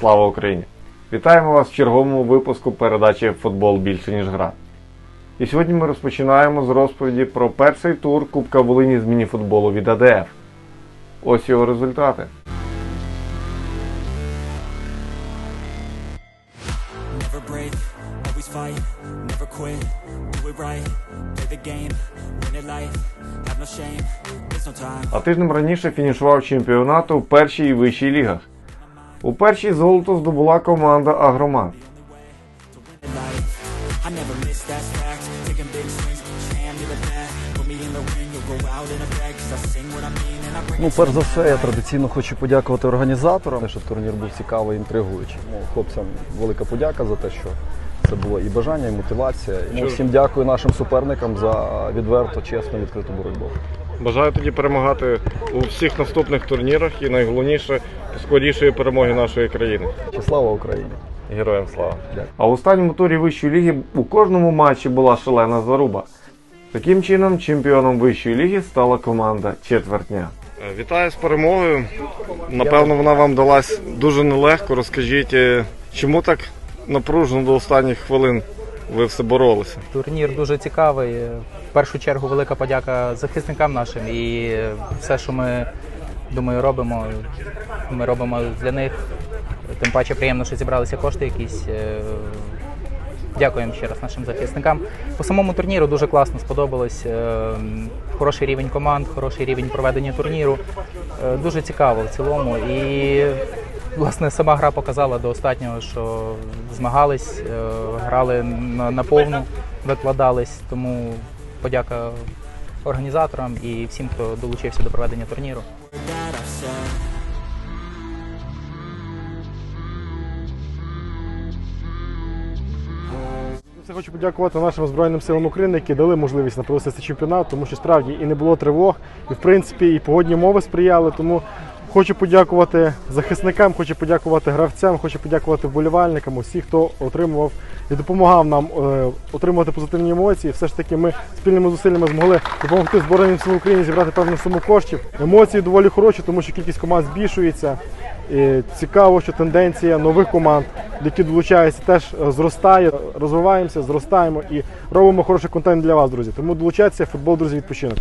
Слава Україні! Вітаємо вас в черговому випуску передачі Футбол більше ніж гра. І сьогодні ми розпочинаємо з розповіді про перший тур Кубка Волині з мініфутболу від АДФ. Ось його результати. А тижнем раніше фінішував чемпіонату в першій і вищій лігах. У першій золото здобула команда Агромат. Ну, перш за все, я традиційно хочу подякувати організаторам, щоб турнір був цікавий і інтригуючий. Ну, хлопцям велика подяка за те, що це було і бажання, і мотивація. Ну, всім дякую нашим суперникам за відверту, чесну, відкриту боротьбу. Бажаю тоді перемагати у всіх наступних турнірах і найголовніше скорішої перемоги нашої країни. Слава Україні! Героям слава! Дякую. А в останньому турі вищої ліги у кожному матчі була шалена заруба. Таким чином, чемпіоном вищої ліги стала команда четвертня. Вітаю з перемогою. Напевно, вона вам далась дуже нелегко. Розкажіть, е, чому так напружено до останніх хвилин ви все боролися? Турнір дуже цікавий. В першу чергу велика подяка захисникам нашим і все, що ми думаю, робимо. Ми робимо для них. Тим паче приємно, що зібралися кошти якісь. Е, Дякуємо ще раз нашим захисникам. По самому турніру дуже класно сподобалось. Е, Хороший рівень команд, хороший рівень проведення турніру. Е, Дуже цікаво в цілому. І власне сама гра показала до останнього, що змагались, е, грали на, повну, викладались. Тому подяка організаторам і всім, хто долучився до проведення турніру. Я хочу подякувати нашим Збройним силам України, які дали можливість цей чемпіонат, тому що справді і не було тривог, і в принципі і погодні умови сприяли. Тому хочу подякувати захисникам, хочу подякувати гравцям, хочу подякувати вболівальникам, усіх, хто отримував і допомагав нам е, отримувати позитивні емоції. Все ж таки, ми спільними зусиллями змогли допомогти Збройним силам України зібрати певну суму коштів. Емоції доволі хороші, тому що кількість команд збільшується. І цікаво, що тенденція нових команд, які долучаються, теж зростає. Розвиваємося, зростаємо і робимо хороший контент для вас, друзі. Тому долучайтеся, футбол, друзі, відпочинок.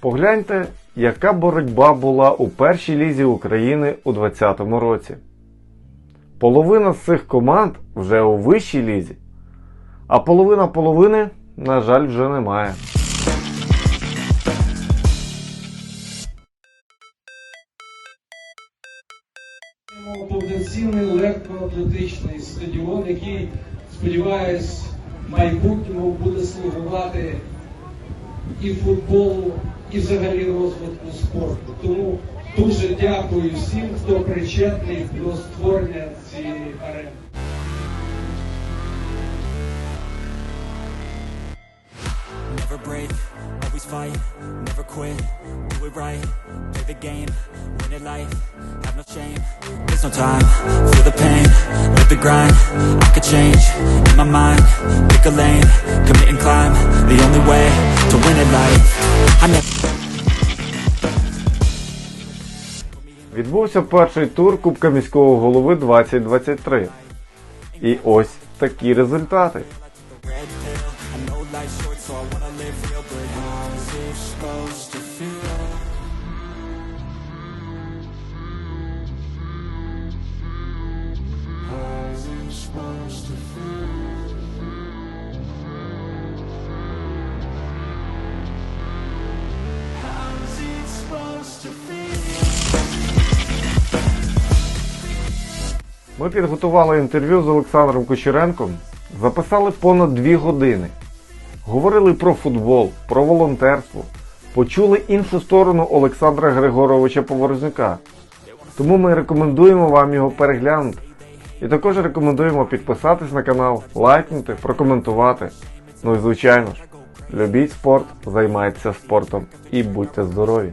Погляньте, яка боротьба була у першій лізі України у 2020 році. Половина з цих команд вже у вищій лізі, а половина половини, на жаль, вже немає. Повноцінний легкоатлетичний стадіон, який, сподіваюсь, в майбутньому буде слугувати і футболу, і взагалі розвитку спорту. Тому дуже дякую всім, хто причетний до створення цієї арени. Never break, always fight, never quit, do it right, play the game, win it life, have no shame, there's no time, feel the pain, live the grind, I could change, in my mind, pick a lane, commit and climb, Відбувся перший тур Кубка міського голови 2023. І ось такі результати. red pill, I Ми підготували інтерв'ю з Олександром Кучеренком, записали понад дві години. Говорили про футбол, про волонтерство, почули іншу сторону Олександра Григоровича Поворозняка. Тому ми рекомендуємо вам його переглянути. І також рекомендуємо підписатись на канал, лайкнути, прокоментувати. Ну і звичайно ж, любіть спорт, займайтеся спортом і будьте здорові!